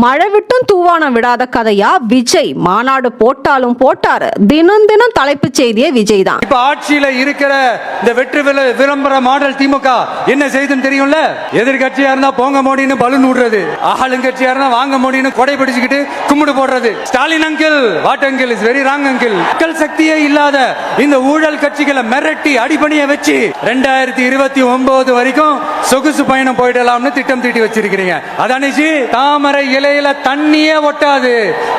மழை விட்டும் தூவானம் விடாத கதையா? விஜய் மாநாடு போட்டாலும் போட்டாரு. தினம் தினம் தலைப்புச் செய்தியே விஜய் தான். இப்ப ஆட்சியில இருக்கிற இந்த வெற்றி வில- விளம்பர மாடல் திமுக என்ன செய்துன்னு தெரியும்ல? எதிர்கட்சியா இருந்தா போங்க மோடின்னு பலூன் விடுறது ஆளுங்கட்சியா இருந்தா வாங்க மோடின்னு கொடை பிடிச்சுக்கிட்டு கும்பிடு போடுறது. Stalin uncle what uncle is very wrong uncle மக்கள் சக்தியே இல்லாத இந்த ஊழல் கட்சிகளை மிரட்டி அடிபணிய வச்சு ரெண்டாயிரத்தி இருபத்தி ஒன்பது வரைக்கும் சொகுசு பயணம் போயிடலாம்னு திட்டம் தீட்டி வச்சிருக்கிறீங்க. அதானே தாமரை இலை இலையில தண்ணியே ஒட்டாது.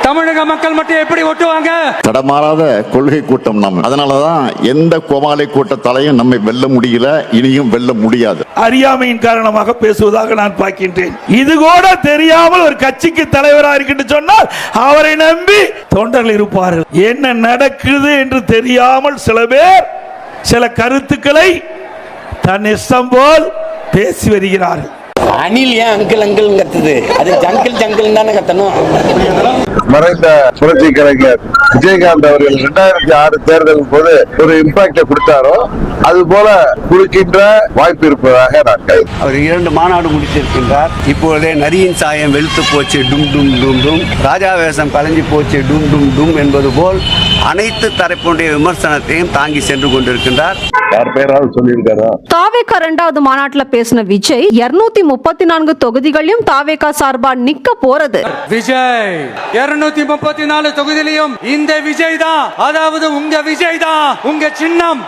தமிழக மக்கள் மட்டும் எப்படி ஒட்டுவாங்க? தடமாறாத கொள்கை கூட்டம் நம்ம அதனாலதான் எந்த கோமாளி கூட்டத்தாலையும் நம்மை வெல்ல முடியல இனியும் வெல்ல முடியாது. அறியாமையின் காரணமாக பேசுவதாக நான் பார்க்கின்றேன். இது கூட தெரியாமல் ஒரு கட்சிக்கு தலைவராக இருக்கின்ற சொன்னால் அவரை நம்பி தொண்டர்கள் இருப்பார்கள். என்ன நடக்குது என்று தெரியாமல் சில பேர் சில கருத்துக்களை தன் இஷ்டம் போல் பேசி வருகிறார்கள். அணில் ஏன் அங்கிள் அங்கிள் கத்துது? அது ஜங்கிள் ஜங்கிள் தானே கத்தணும். மறைந்த புரட்சி கலைஞர் விஜயகாந்த் அவர்கள் இரண்டாயிரத்தி ஆறு தேர்தலின் போது ஒரு இம்பாக்ட கொடுத்தாரோ அது போல கொடுக்கின்ற வாய்ப்பு இருப்பதாக நான். அவர் இரண்டு மாநாடு முடித்திருக்கின்றார். இப்பொழுதே நரியின் சாயம் வெளுத்து போச்சு டும் டும் டும் டும். ராஜா வேஷம் கலைஞ்சு போச்சு டும் டும் டும் என்பது போல் அனைத்து தரப்புடைய விமர்சனத்தையும் தாங்கி சென்று கொண்டிருக்கின்றார். யார் பேராவது சொல்லியிருக்காரா? தாவேகா ரெண்டாவது மாநாட்டுல பேசின விஜய் 234 முப்பத்தி நான்கு தொகுதிகளையும் தாவேகா சார்பா நிக்க போறது. விஜய் இருநூத்தி முப்பத்தி நாலு தொகுதியிலையும் இந்த விஜய் தான். அதாவது உங்க விஜய் தான். உங்க சின்னம்.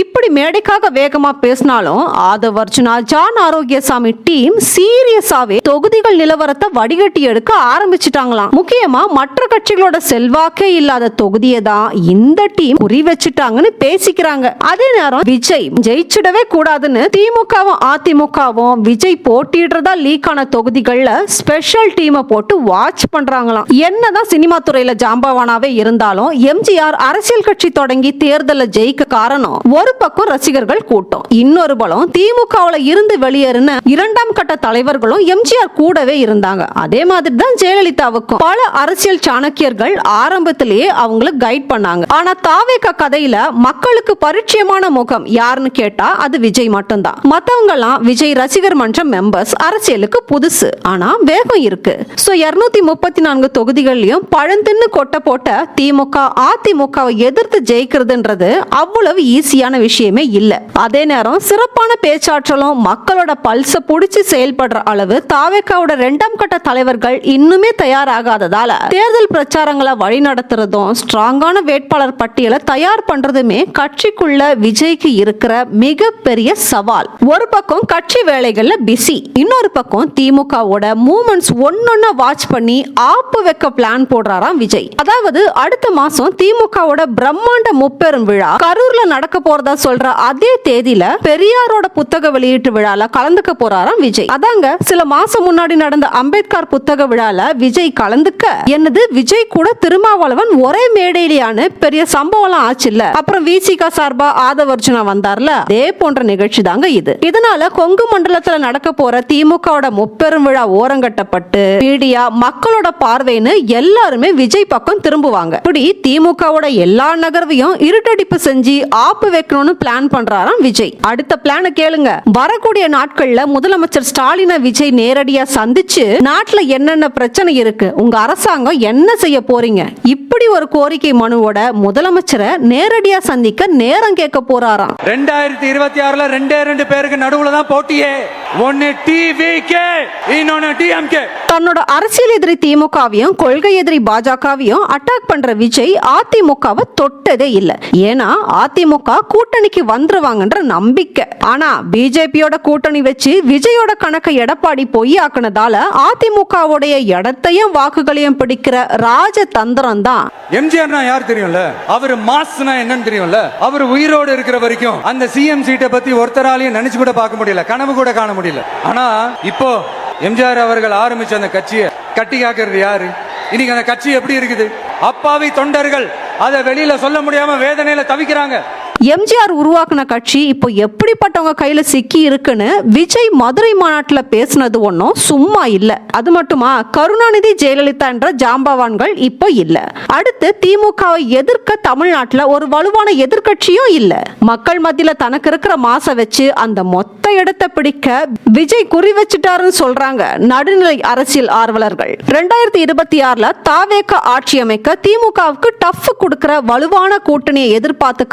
இப்படி மேடைக்காக வேகமா பேசினாலும் ஆதவ் அர்ஜுனா ஜான் ஆரோக்கியசாமி டீம் சீரியஸாவே தொகுதிகள் நிலவரத்தை வடிகட்டி எடுக்க ஆரம்பிச்சிட்டாங்களாம். முக்கியமா மற்ற கட்சிகளோட செல்வாக்கே இல்லாத தொகுதியை தான் இந்த டீம் குறி வச்சுட்டாங்கன்னு பேசிக்கிறாங்க. அதே நேரம் விஜய் ஜெயிச்சிடவே கூடாதுன்னு திமுகவும் அதிமுகவும் விஜய் போட்டிடுறதா லீக் ஆன தொகுதிகள்ல ஸ்பெஷல் டீமை போட்டு வாட்ச் பண்றாங்களாம். என்னதான் சினிமா துறையில ஜாம்பவானாவே இருந்தாலும் எம்ஜிஆர் அரசியல் கட்சி தொடங்கி தேர்தலில் ஜெயிக்க காரணம். ஒரு பக்கம் ரசிகர்கள் கூட்டம். இன்னொரு பலம் திமுகவுல இருந்து வெளியேறின இரண்டாம் கட்ட தலைவர்களும் எம்ஜிஆர் கூடவே இருந்தாங்க. அதே மாதிரி தான் ஜெயலலிதாவுக்கும். பல அரசியல் சாணக்கியர்கள் ஆரம்பத்திலேயே அவங்களை கைட் பண்ணாங்க. ஆனா தாவேக கதையில மக்களுக்கு பரிச்சயமான முகம் யாருன்னு கேட்டா அது விஜய் மட்டும்தான். மத்தவங்க எல்லாம் விஜய் ரசிகர் மன்றம் மெம்பர்ஸ் அரசியலுக்கு புதுசு. ஆனா வேகம் இருக்கு. சோ இருநூத்தி முப்பத்தி நான்கு தொகுதிகள்லயும் பழந்தின்னு கொட்ட போட்ட திமுக அதிமுகவை எதிர்த்து ஜெயிக்கிறதுன்றது அவ்வளவு ஈஸியான விஷயமே இல்லை. அதே நேரம் சிறப்பான பேச்சாற்றலும் மக்களோட பல்ச புடிச்சு செயல்படுற அளவு தாவேக்காவோட ரெண்டாம் கட்ட தலைவர்கள் இன்னுமே தயாராகாததால தேர்தல் பிரச்சாரங்களை வழி நடத்துறதும் ஸ்ட்ராங்கான வேட்பாளர் பட்டியலை தயார் பண்றதுமே கட்சிக்குள்ள விஜய்க்கு இருக்கிற மிகப்பெரிய சவால். ஒரு பக்கம் கட்சி வேலைகள்ல பிஸி இன்னொரு பக்கம் திமுகவோட மூமெண்ட்ஸ் ஒன்னொன்னா வாட்ச் பண்ணி ஆப்பு வைக்க பிளான் போடுறாராம் விஜய். அதாவது அடுத்த மாசம் திமுகவோட பிரம்மாண்ட முப்பெரும் விழா கரூர்ல நடக்க போறதா சொல்ற அதே தேதியில பெரியாரோட புத்தக வெளியீட்டு விழால கலந்துக்க போறாராம் விஜய். அதாங்க சில மாசம் முன்னாடி நடந்த அம்பேத்கர் புத்தக விழால விஜய் கலந்துக்க. என்னது விஜய் கூட திருமாவளவன் ஒரே மேடையிலான பெரிய சம்பவம்லாம் ஆச்சுல்ல. அப்புறம் விசிகா சார்பா ஆதவர்ஜுனா வந்தார்ல. அதே போன்ற நிகழ்ச்சி தாங்க இது. இதனால கொங்கு மண்டலத்துல நடக்க போற திமுகவோட முப்பெரும் விழா ஓரங்கட்டப்பட்டு மீடியா மக்களோட பார்வைன்னு எல்லாருமே விஜய் பக்கம் திரும்புவாங்க. இப்படி திமுகவோட எல்லா நகர்வையும் இருட்டடிப்பு செஞ்சு ஆப்பு வைக்கணும்னு பிளான் பண்றாராம் விஜய். அடுத்த பிளான கேளுங்க. வரக்கூடிய நாட்கள்ல முதலமைச்சர் ஸ்டாலினை விஜய் நேரடியா சந்திச்சு நாட்டுல என்னென்ன பிரச்சனை இருக்கு உங்க அரசாங்கம் என்ன செய்ய போறீங்க? இப்படி ஒரு கோரிக்கை மனுவோட முதலமைச்சரை நேரடியா சந்திக்க நேரம் கேட்க போறாராம். ரெண்டாயிரத்தி இருபத்தி ஆறுல ரெண்டே ரெண்டு பேருக்கு நடுவுல தான் போட்டியே. ஒன்னு டிவிகே இன்னொன்னு டிஎம்கே தன்னோட அரசியல் எதிரி திமுகவையும் கொள்கை எதிரி பாஜகவையும் அட்டாக் பண்ற விஜய் அதிமுகவை தொட்டதே இல்ல. ஏன்னா அதிமுக கூட்டணிக்கு வந்துருவாங்கன்ற நம்பிக்கை. ஆனா பிஜேபியோட கூட்டணி வச்சு விஜயோட கணக்கை எடப்பாடி பொய்யாக்குனதால அதிமுகவுடைய இடத்தையும் வாக்குகளையும் பிடிக்கிற ராஜ தந்திரம் தான். எம்ஜிஆர்னா யார் தெரியும்ல? அவர் மாஸ்னா என்னன்னு தெரியும்ல? அவர் உயிரோடு இருக்கிற வரைக்கும் அந்த சிஎம் சீட்டை பத்தி ஒருத்தராலையும் நினைச்சு கூட பார்க்க முடியல. கனவு கூட காண முடியல. ஆனா இப்போ எம்ஜிஆர் அவர்கள் ஆரம்பிச்ச அந்த கட்சியை கட்டி காக்கிறது யாரு? இன்னைக்கு அந்த கட்சி எப்படி இருக்குது? அப்பாவி தொண்டர்கள் அதை வெளியில சொல்ல முடியாம வேதனையில தவிக்கிறாங்க. எம்ஜிஆர் உருவாக்குன கட்சி இப்போ எப்படிப்பட்டவங்க கையில சிக்கி இருக்குன்னு விஜய் மதுரை மாநாட்டில் பேசினது ஒன்றும் சும்மா இல்லை. அது மட்டுமா? கருணாநிதி ஜெயலலிதா என்ற ஜாம்பவான்கள் இப்போ இல்லை. அடுத்து திமுகவை எதிர்க்க தமிழ்நாட்டில் ஒரு வலுவான எதிர்க்கட்சியும் இல்லை. மக்கள் மத்தியில் தனக்கு இருக்கிற மாச வச்சு அந்த மொத்த இடத்தை பிடிக்க விஜய் குறி வச்சுட்டாருன்னு சொல்றாங்க நடுநிலை அரசியல் ஆர்வலர்கள். ரெண்டாயிரத்தி இருபத்தி ஆறுல தாவேக ஆட்சி அமைக்க திமுகவுக்கு டஃப் கொடுக்கிற வலுவான கூட்டணியை எதிர்பார்த்து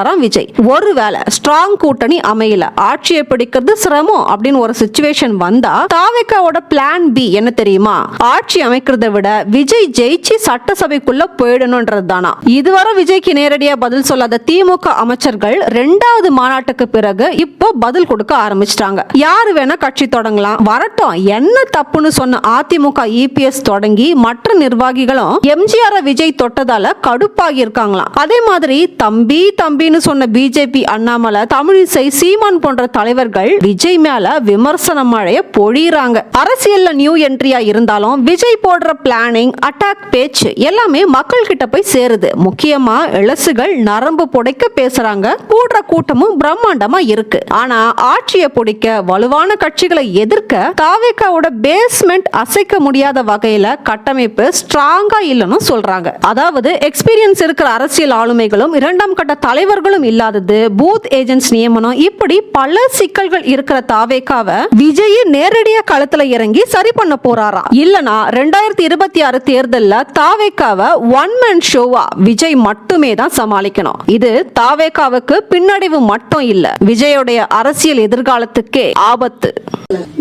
சொல்றாராம் விஜய். ஒருவேளை ஸ்ட்ராங் கூட்டணி அமையல ஆட்சியை பிடிக்கிறது சிரமம் அப்படின்னு ஒரு சுச்சுவேஷன் வந்தா தாவேக்காவோட பிளான் பி என்ன தெரியுமா? ஆட்சி அமைக்கிறத விட விஜய் ஜெயிச்சு சட்டசபைக்குள்ள போயிடணும்ன்றது தானா? இதுவரை விஜய்க்கு நேரடியா பதில் சொல்லாத திமுக அமைச்சர்கள் ரெண்டாவது மாநாட்டுக்கு பிறகு இப்போ பதில் கொடுக்க ஆரம்பிச்சிட்டாங்க. யாரு வேணா கட்சி தொடங்கலாம். வரட்டும் என்ன தப்புன்னு சொன்ன அதிமுக இபிஎஸ் தொடங்கி மற்ற நிர்வாகிகளும் எம்ஜிஆர் விஜய் தொட்டதால கடுப்பாகி இருக்காங்களாம். அதே மாதிரி தம்பி தம்பி அப்படின்னு சொன்ன பிஜேபி அண்ணாமலை தமிழிசை சீமான் போன்ற தலைவர்கள் விஜய் மேல விமர்சன மழைய பொழியறாங்க. அரசியல்ல நியூ என்ட்ரியா இருந்தாலும் விஜய் போடுற பிளானிங் அட்டாக் பேச்சு எல்லாமே மக்கள் கிட்ட போய் சேருது. முக்கியமா இளசுகள் நரம்பு புடைக்க பேசுறாங்க. கூடுற கூட்டமும் பிரம்மாண்டமா இருக்கு. ஆனா ஆட்சியை பிடிக்க வலுவான கட்சிகளை எதிர்க்க தாவேக்காவோட பேஸ்மெண்ட் அசைக்க முடியாத வகையில கட்டமைப்பு ஸ்ட்ராங்கா இல்லைன்னு சொல்றாங்க. அதாவது எக்ஸ்பீரியன்ஸ் இருக்கிற அரசியல் ஆளுமைகளும் இரண்டாம் கட்ட தலைவர் தலைவர்களும் இல்லாதது பூத் ஏஜென்ட்ஸ் நியமனம் இப்படி பல சிக்கல்கள் இருக்கிற தாவேக்காவ விஜய் நேரடியா களத்துல இறங்கி சரி பண்ண போறாரா? இல்லனா ரெண்டாயிரத்தி இருபத்தி ஆறு தேர்தல்ல தாவேக்காவ ஒன் மேன் ஷோவா விஜய் மட்டுமே தான் சமாளிக்கணும். இது தாவேக்காவுக்கு பின்னடைவு மட்டும் இல்ல விஜயோடைய அரசியல் எதிர்காலத்துக்கே ஆபத்து.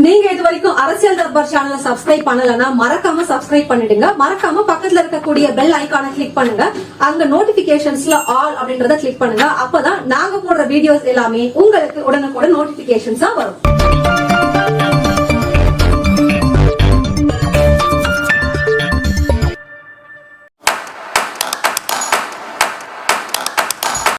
நீங்க இது வரைக்கும் அரசியல் தர்பார் சேனலை சப்ஸ்கிரைப் பண்ணலனா மறக்காம சப்ஸ்கிரைப் பண்ணிடுங்க. மறக்காம பக்கத்துல இருக்கக்கூடிய பெல் ஐக்கான கிளிக் பண்ணுங்க. அங்க நோட்டிபிகேஷன்ஸ்ல ஆல் அப்படின்றத கிளிக் பண்ணுங்க. அப்பதான் நாங்க போடுற வீடியோஸ் எல்லாமே உங்களுக்கு உடனுக்குடன் நோட்டிபிகேஷன்ஸா வரும்.